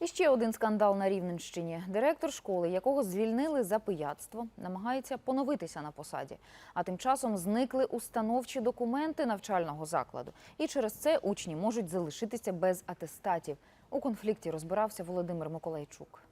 І ще один скандал на Рівненщині. Директор школи, якого звільнили за пияцтво, намагається поновитися на посаді. А тим часом зникли установчі документи навчального закладу. І через це учні можуть залишитися без атестатів. У конфлікті розбирався Володимир Миколайчук.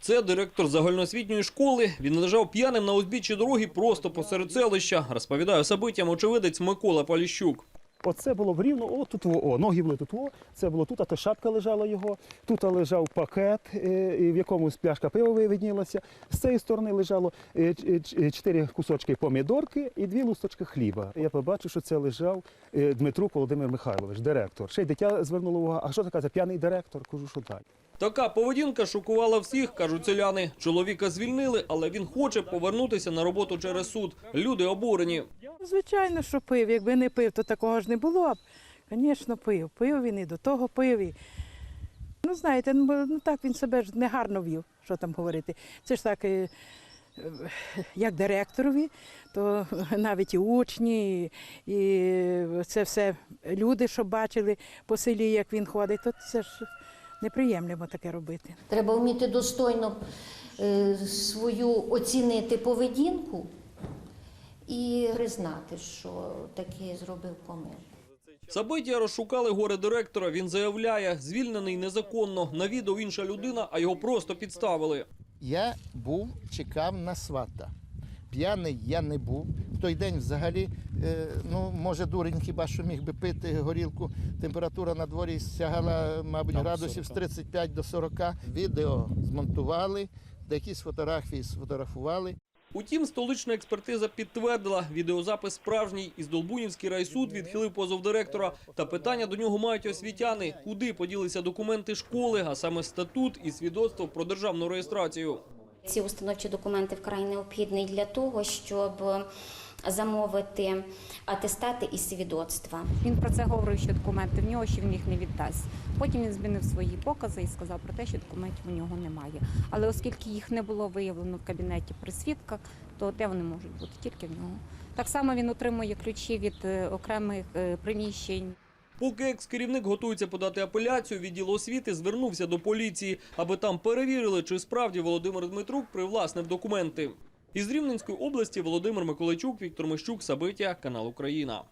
Це директор загальноосвітньої школи. Він лежав п'яним на узбіччі дороги просто посеред селища. Розповідає собитям очевидець Микола Поліщук. Оце було в рівно, о, тут, о, ноги були тут, о, це було тут, а то шапка лежала його, тут лежав пакет, е, в якому пляшка пива виднілася. З цієї сторони лежало е, е, чотири кусочки помідорки і дві лусточки хліба. Я побачив, що це лежав Дмитрук Володимир Михайлович, директор. Ще й дитя звернуло увагу, а що таке за п'яний директор? Кажу, що так. Така поведінка шокувала всіх, кажуть селяни. Чоловіка звільнили, але він хоче повернутися на роботу через суд. Люди обурені. Звичайно, що пив. Якби не пив, то такого ж не було б. Звісно, пив. Пив він і до того пив. І... Ну, знаєте, ну, ну так він себе ж негарно вів, що там говорити. Це ж так, е, е, як директорові, то навіть і учні, і, це все люди, що бачили по селі, як він ходить, то це ж неприємно таке робити. Треба вміти достойно е, свою оцінити поведінку і признати, що таки зробив помилку. Сабиття розшукали горе директора. Він заявляє, звільнений незаконно. На відео інша людина, а його просто підставили. Я був, чекав на свата. П'яний я не був. В той день взагалі, е, ну, може, дурень хіба що міг би пити горілку. Температура на дворі сягала, мабуть, градусів з 35 до 40. Відео змонтували, деякі фотографії сфотографували. Утім, столична експертиза підтвердила, відеозапис справжній. Із Долбунівський райсуд відхилив позов директора. Та питання до нього мають освітяни. Куди поділися документи школи, а саме статут і свідоцтво про державну реєстрацію. Ці установчі документи вкрай необхідні для того, щоб замовити атестати і свідоцтва. Він про це говорив, що документи в нього, що він їх не віддасть. Потім він змінив свої покази і сказав про те, що документів у нього немає. Але оскільки їх не було виявлено в кабінеті при свідках, то де вони можуть бути тільки в нього. Так само він отримує ключі від е, окремих е, приміщень. Поки екс-керівник готується подати апеляцію, відділ освіти звернувся до поліції, аби там перевірили, чи справді Володимир Дмитрук привласнив документи. Із Рівненської області Володимир Миколайчук, Віктор Мищук, Сабиття, канал Україна.